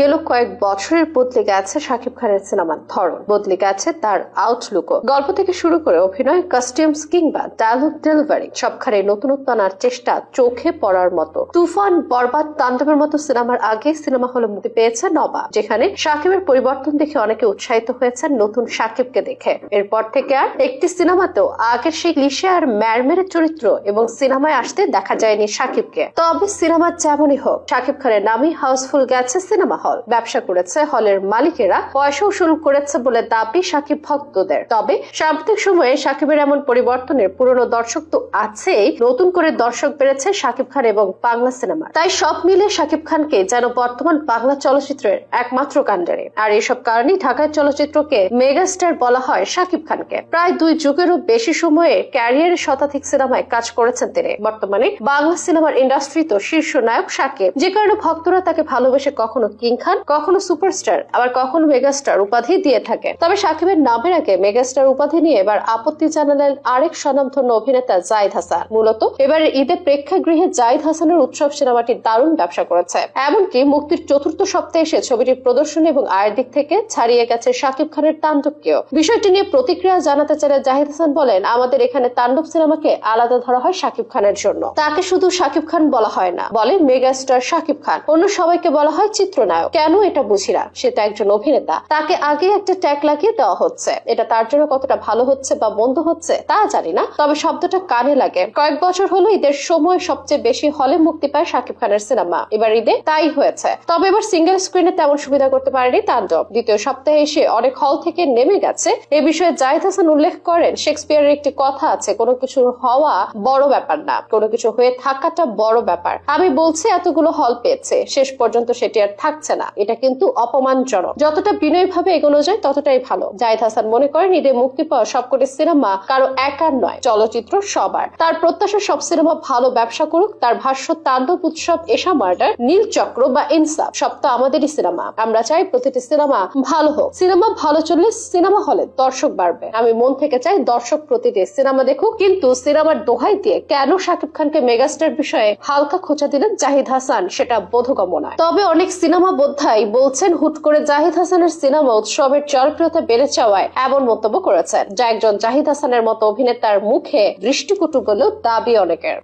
গেল কয়েক বছরের বদলে গেছে শাকিব খানের সিনেমার ধরন। বদলে গেছে তার আউটলুকও গল্প থেকে শুরু করে অভিনয় কাস্টিউমস কিংবা ডায়লগ ডেলিভারি সবখানে নতুনত্ব আনার চেষ্টা চোখে পড়ার মতো। তুফান, বরবাদ, তাণ্ডবের মতো সিনেমার আগে সিনেমা হলে মুক্তি পেয়েছে নবা যেখানে শাকিবের পরিবর্তন দেখে অনেকে উৎসাহিত হয়েছেন নতুন শাকিবকে দেখে। এরপর থেকে আর একটি সিনেমাতেও আগের সেই লিসে আর ম্যারমেরের চরিত্র এবং সিনেমায় আসতে দেখা যায়নি শাকিবকে। তবে সিনেমা যেমনই হোক, শাকিব খানের নামই হাউসফুল গেছে সিনেমা হল। ব্যবসা করেছে, হলের মালিকেরা। পয়সা উসুল করেছে বলে দাবি শাকিব ভক্তদের। তবে সাম্প্রতিক সময়ে শাকিবের এমন পরিবর্তনের পুরনো দর্শক তো আছেই। নতুন করে দর্শক বেড়েছে শাকিব খান এবং বাংলা সিনেমার তাই সব মিলে শাকিব খানকে যেন বর্তমান বাংলা চলচ্চিত্রের একমাত্র কাণ্ডারে। আর এসব কারণেই ঢাকার চলচ্চিত্রকে মেগাস্টার বলা হয় শাকিব খানকে। প্রায় দুই যুগেরও বেশি সময়ে ক্যারিয়ার শতাধিক সিনেমায় কাজ করেছেন তিনি। বর্তমানে বাংলা সিনেমার ইন্ডাস্ট্রি তো শীর্ষ নায়ক শাকিব যে কারণে ভক্তরা তাকে ভালোবেসে কখনো কিং খান কখনো সুপারস্টার, আবার কখনো মেগাস্টার উপাধি দিয়ে থাকে। তবে শাকিবের নামের আগে মেগাস্টার উপাধি নিয়ে এবার আপত্তি জানালেন আরেক স্বনামধন্য অভিনেতা জাহিদ হাসান। মূলত এবার ঈদে প্রেক্ষাগৃহে জাহিদ হাসানের উৎসব সিনেমাটি দারুণ ব্যবসা করেছে। এমনকি মুক্তির চতুর্থ সপ্তাহে এসে ছবিটির প্রদর্শনী এবং আয়ের দিক থেকে ছাড়িয়ে গেছে শাকিব খানের তাণ্ডবকেও। বিষয়টি নিয়ে প্রতিক্রিয়া জানাতে চাইলে জাহিদ হাসান বলেন, আমাদের এখানে তাণ্ডব সিনেমাকে আলাদা ধরা হয় শাকিব খানের জন্য। তাকে শুধু শাকিব খান বলা হয় না। বলে মেগাস্টার শাকিব খান। অন্য সবাইকে বলা হয় চিত্রনায়ক। কেন এটা বুঝি না সে তো একজন অভিনেতা। তাকে আগে একটা ট্যাগ লাগিয়ে দেওয়া হচ্ছে। এটা তার জন্য কতটা ভালো হচ্ছে বা মন্দ হচ্ছে, তা জানি না। তবে শব্দটা কানে লাগে। কয়েক বছর হলো ঈদের সময় সবচেয়ে বেশি হলে মুক্তি পায় শাকিব খানের সিনেমা। এবার ঈদে তাই হয়েছে। তবে এবার সিঙ্গেল স্ক্রিনে তেমন সুবিধা করতে পারেনি তাণ্ডব। দ্বিতীয় সপ্তাহে এসে অনেক হল থেকে নেমে গেছে। এ বিষয়ে জাহিদ হাসান উল্লেখ করেন শেক্সপিয়ারের একটি কথা আছে, কোনো কিছু হওয়া বড় ব্যাপার না। কোনো কিছু হয়ে থাকাটা বড় ব্যাপার। আমি বলছি এতগুলো হল পেয়েছে। শেষ পর্যন্ত সেটি আর থাকছে না। এটা কিন্তু অপমানজনক। যতটা বিনয় ভাবে এগোনো যায়, ততটাই ভালো। জাহিদ হাসান মনে করেন ঈদে মুক্তি পাওয়া সবকটি সিনেমা কারও একার নয়, চলচ্চিত্র সবার। তার প্রত্যাশা, সব সিনেমা ভালো ব্যবসা করুক, তার ভাষ্য, তাণ্ডব উৎসব, এশা মার্ডার, নীল চক্র বা ইনসাফ, সব তো আমাদেরই সিনেমা। আমরা চাই প্রতিটি সিনেমা ভালো হোক। সিনেমা ভালো চললে সিনেমা হলে দর্শক বাড়বে। আমি মন থেকে চাই দর্শক প্রতিটি সিনেমা দেখুক, কিন্তু সিনেমার দোহাই দিয়ে কেন শাকিব খানকে মেগাস্টার বিষয়ে হালকা খোঁচা দিলেন জাহিদ হাসান, সেটা বোধগম্য নয়। তবে অনেক সিনেমা বোদ্ধাই বলছেন, হুট করে জাহিদ হাসানের সিনেমা উৎসবের জনপ্রিয়তা বেড়ে যাওয়ায় এমন মন্তব্য করেছেন। যা একজন জাহিদ হাসানের মতো অভিনেতার মুখে দৃষ্টিকটু বলেও দাবি অনেকের।